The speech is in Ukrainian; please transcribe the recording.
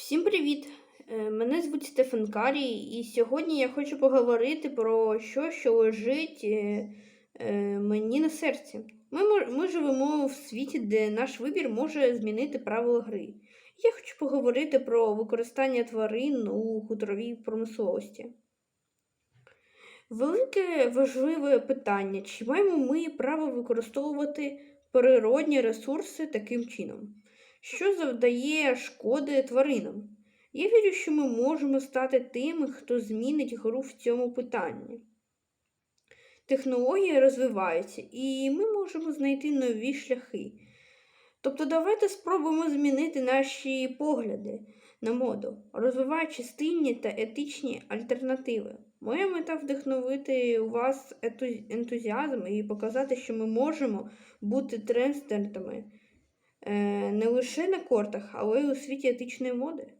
Всім привіт! Е, Мене звуть Стефан Карій, і сьогодні я хочу поговорити про що, що лежить е, е, мені на серці. Ми, ми живемо в світі, де наш вибір може змінити правила гри. Я хочу поговорити про використання тварин у хуторовій промисловості. Велике важливе питання: чи маємо ми право використовувати природні ресурси таким чином? Що завдає шкоди тваринам? Я вірю, що ми можемо стати тими, хто змінить гру в цьому питанні. Технології розвиваються, і ми можемо знайти нові шляхи. Тобто, давайте спробуємо змінити наші погляди на моду, розвиваючи стильні та етичні альтернативи. Моя мета вдохновити у вас ентузіазм і показати, що ми можемо бути трендстерами не лише на кортах, але й у світі етичної моди.